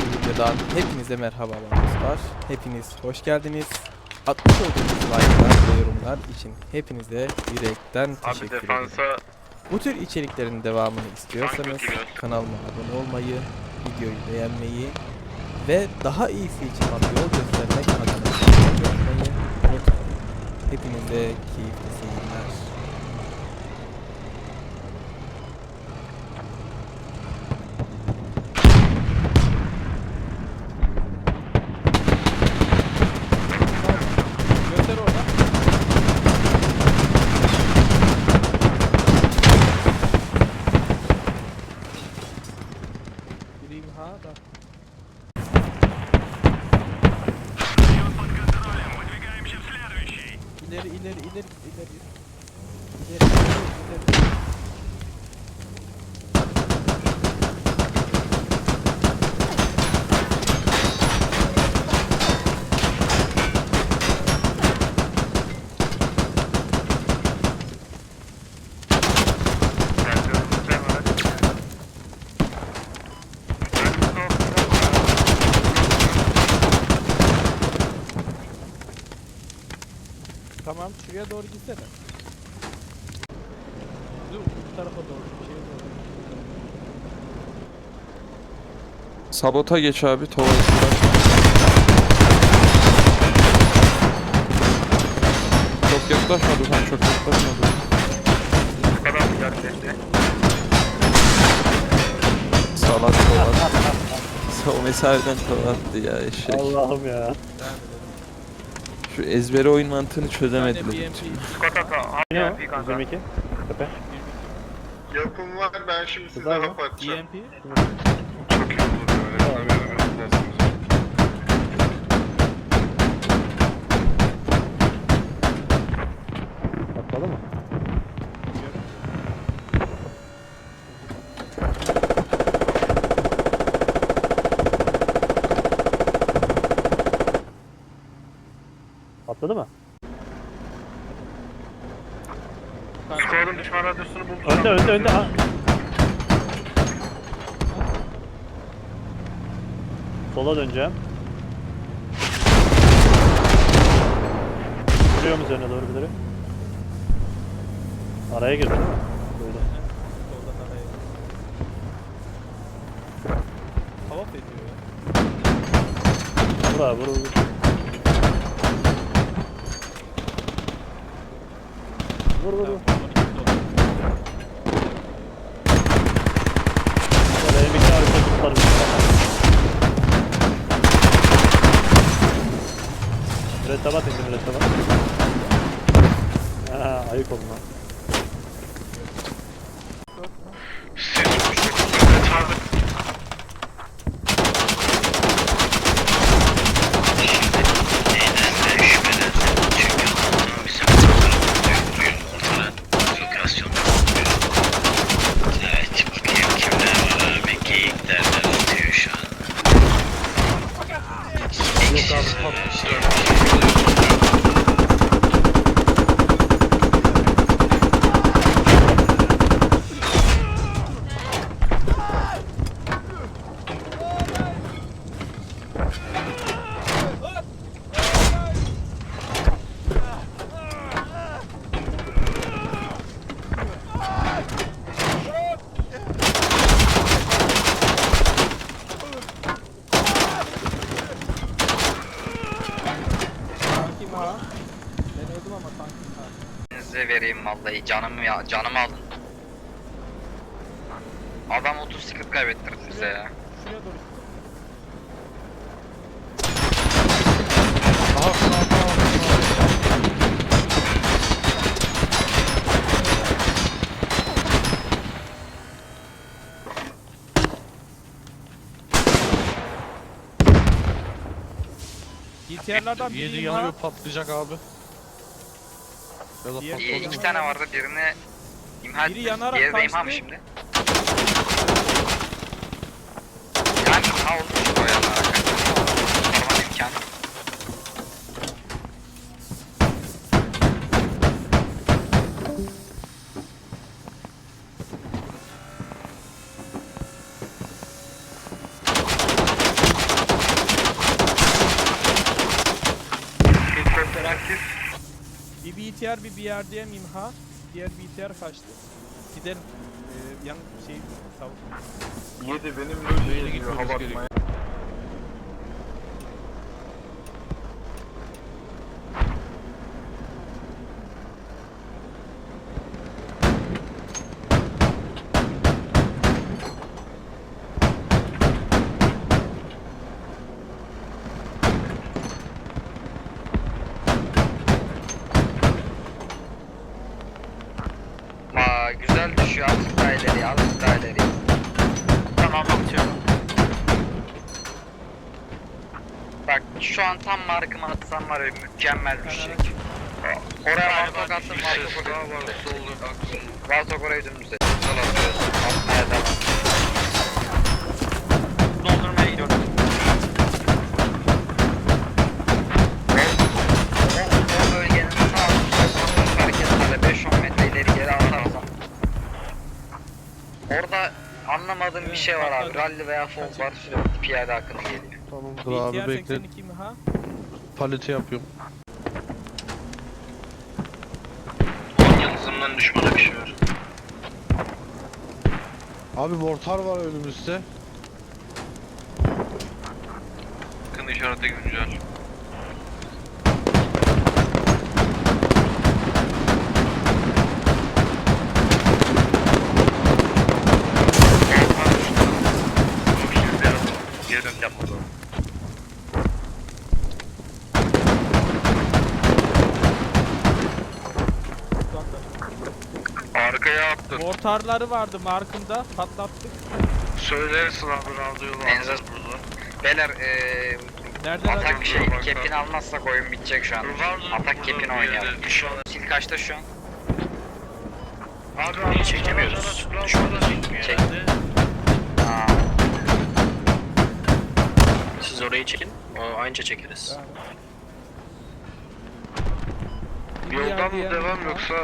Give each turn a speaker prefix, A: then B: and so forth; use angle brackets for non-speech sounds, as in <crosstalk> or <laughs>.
A: bir videodan hepinize merhaba dostlar. Hepiniz hoş geldiniz. Atmış olduğunuz like'lar ve yorumlar için hepinize yürekten teşekkür ederim.
B: defansa
A: Bu tür içeriklerin devamını istiyorsanız kanalıma abone olmayı, videoyu beğenmeyi ve daha iyisi için bana yol göstermek adına olmayı unutmayın. Hepinize keyifli seyirler. Ileri ileri Tamam şuraya doğru gitsene. Dur bu tarafa doğru. Şeye doğru.
C: Sabota geç abi tuvaletler. Çok yaklaşma Duhan çok yaklaşma Duhan.
B: kadar mı geldi?
C: Salak tuvalet. <laughs> o mesafeden tuvaletti ya eşek.
D: Allah'ım ya.
C: Şu ezbere oyun mantığını.
A: BMP.
B: Skotata,
D: Ne o?
B: abi kanka.
D: 122. Tepe.
E: Yapım var ben şimdi size hap atacağım.
A: BMP.
B: Çok iyi olur böyle. Böyle böyle lazım.
D: Atladı mı? Atladı mı?
B: Squad'un düşman radyosunu buldum.
D: Önde önde önde. Ha. Sola döneceğim. Duruyor mu üzerine doğru gidelim? Araya girdi değil mi? Böyle.
A: Soldan araya. Hava ediyor ya.
D: Vur abi vur vur. Vur vur vur. Böyle bir iki harita tutarım. Mürettebat indi mürettebat. Ha, ayık olun lan.
F: Evet bakayım kimler var abi geyikler de atıyor şu an. Yok abi
A: Tankim ha. Ben öldüm ama tankim ha.
F: Size vereyim vallahi canımı ya canımı alın. Adam 30 sıkıp kaybettirdi bize ya.
A: Şuraya doğru. GTR'lardan biri
G: Yedi
A: imha.
G: yanıyor patlayacak abi. Yola
A: Diğer-
G: kontrol-
F: İki tane vardı birini imha
A: Biri
F: ettim.
A: yanarak
F: Diğeri de imha mı
A: kaçtı.
F: şimdi? Yani imha olmuş o yanarak. Normal imkan. Helikopter aktif.
A: BTR bir BRDM imha. Diğer BTR kaçtı. Gidelim. Ee, yan şey tavuk.
E: Yedi benim
G: Böyle gitmemiz
E: hava
G: gerekiyor.
E: atmaya.
F: Aa, güzel düşüyor. Azıcık daha ileriye, azıcık daha ileriye. Tamam atıyorum. Bak şu an tam markımı atsam var ya mükemmel bir şey. Oraya Vartok attım, Vartok oraya. Vartok oraya dümdüz anlamadığım bir şey var abi. Rally veya fall var sürekli piyade akını geliyor.
G: Tamamdır abi
A: BTR
G: bekle.
A: 82 imha.
G: Paleti yapıyorum.
F: Yanızımdan düşman bir şey var.
G: Abi mortar var önümüzde.
B: Yakın işarete güncel.
F: Geri döneceğim o zaman.
A: Mortarları vardı markımda. Patlattık.
B: Söylersin abi radyola.
F: Enze Beyler eee
A: Nerede
F: atak
A: lan?
F: şey
B: bak,
F: kepini almazsak oyun bitecek şu an. Atak kepini oynayalım. Sil kaçta şu an?
B: Abi
F: İyi çekemiyoruz. Çek. Aa,
H: Siz orayı çekin. O aynıca çekeriz.
A: Bir
B: Yoldan mı devam yoksa